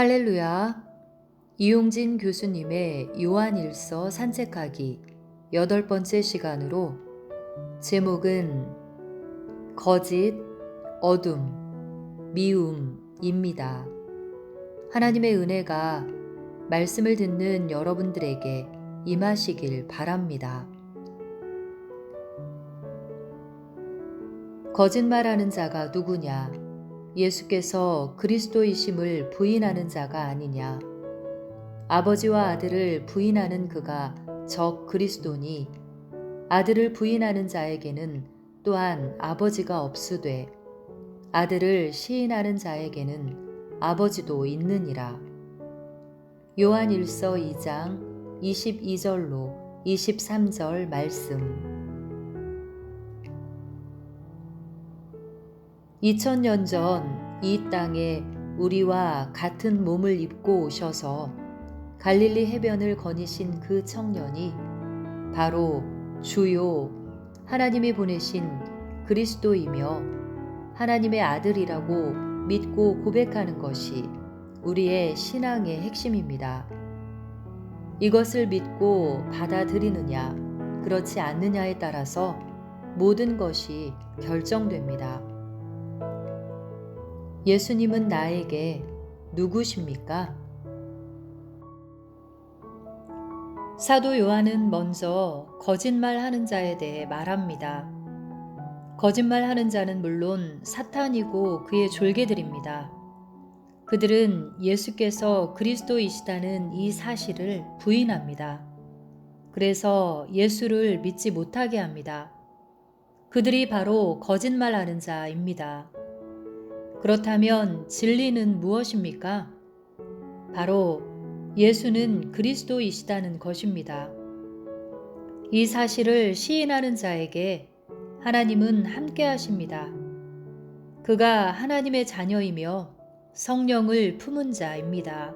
할렐루야. 이용진 교수님의 요한일서 산책하기 여덟 번째 시간으로 제목은 거짓, 어둠, 미움입니다. 하나님의 은혜가 말씀을 듣는 여러분들에게 임하시길 바랍니다. 거짓말하는 자가 누구냐? 예수께서 그리스도이심을 부인하는 자가 아니냐. 아버지와 아들을 부인하는 그가 적 그리스도니 아들을 부인하는 자에게는 또한 아버지가 없으되 아들을 시인하는 자에게는 아버지도 있느니라. 요한 1서 2장 22절로 23절 말씀. 2000년 전 이 땅에 우리와 같은 몸을 입고 오셔서 갈릴리 해변을 거니신 그 청년이 바로 주요 하나님이 보내신 그리스도이며 하나님의 아들이라고 믿고 고백하는 것이 우리의 신앙의 핵심입니다. 이것을 믿고 받아들이느냐, 그렇지 않느냐에 따라서 모든 것이 결정됩니다. 예수님은 나에게 누구십니까? 사도 요한은 먼저 거짓말 하는 자에 대해 말합니다. 거짓말 하는 자는 물론 사탄이고 그의 졸개들입니다. 그들은 예수께서 그리스도이시다는 이 사실을 부인합니다. 그래서 예수를 믿지 못하게 합니다. 그들이 바로 거짓말 하는 자입니다. 그렇다면 진리는 무엇입니까? 바로 예수는 그리스도이시다는 것입니다. 이 사실을 시인하는 자에게 하나님은 함께 하십니다. 그가 하나님의 자녀이며 성령을 품은 자입니다.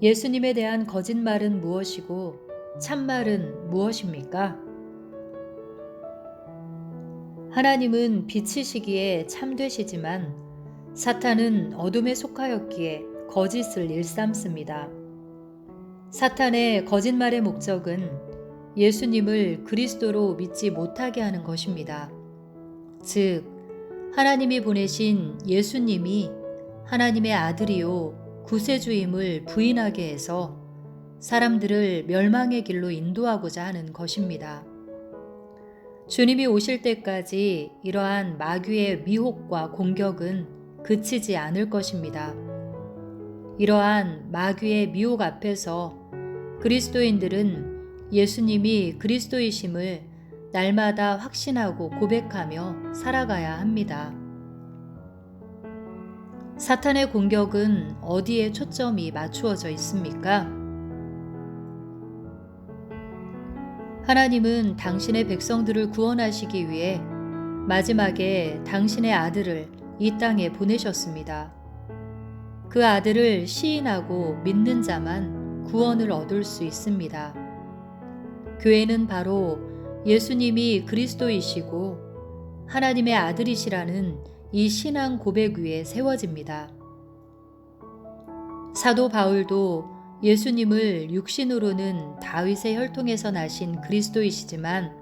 예수님에 대한 거짓말은 무엇이고 참말은 무엇입니까? 하나님은 빛이시기에 참되시지만 사탄은 어둠에 속하였기에 거짓을 일삼습니다. 사탄의 거짓말의 목적은 예수님을 그리스도로 믿지 못하게 하는 것입니다. 즉, 하나님이 보내신 예수님이 하나님의 아들이요 구세주임을 부인하게 해서 사람들을 멸망의 길로 인도하고자 하는 것입니다. 주님이 오실 때까지 이러한 마귀의 미혹과 공격은 그치지 않을 것입니다. 이러한 마귀의 미혹 앞에서 그리스도인들은 예수님이 그리스도이심을 날마다 확신하고 고백하며 살아가야 합니다. 사탄의 공격은 어디에 초점이 맞추어져 있습니까? 하나님은 당신의 백성들을 구원하시기 위해 마지막에 당신의 아들을 이 땅에 보내셨습니다. 그 아들을 시인하고 믿는 자만 구원을 얻을 수 있습니다. 교회는 바로 예수님이 그리스도이시고 하나님의 아들이시라는 이 신앙 고백 위에 세워집니다. 사도 바울도 예수님을 육신으로는 다윗의 혈통에서 나신 그리스도이시지만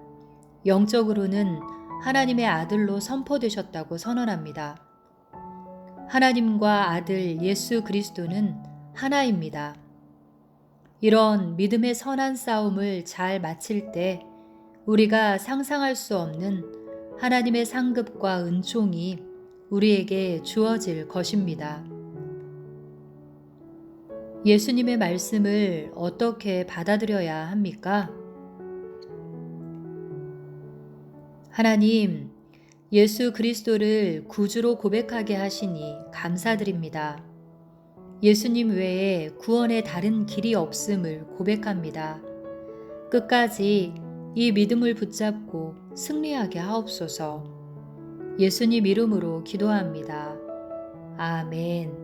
영적으로는 하나님의 아들로 선포되셨다고 선언합니다. 하나님과 아들 예수 그리스도는 하나입니다. 이런 믿음의 선한 싸움을 잘 마칠 때 우리가 상상할 수 없는 하나님의 상급과 은총이 우리에게 주어질 것입니다. 예수님의 말씀을 어떻게 받아들여야 합니까? 하나님, 예수 그리스도를 구주로 고백하게 하시니 감사드립니다. 예수님 외에 구원의 다른 길이 없음을 고백합니다. 끝까지 이 믿음을 붙잡고 승리하게 하옵소서. 예수님 이름으로 기도합니다. 아멘.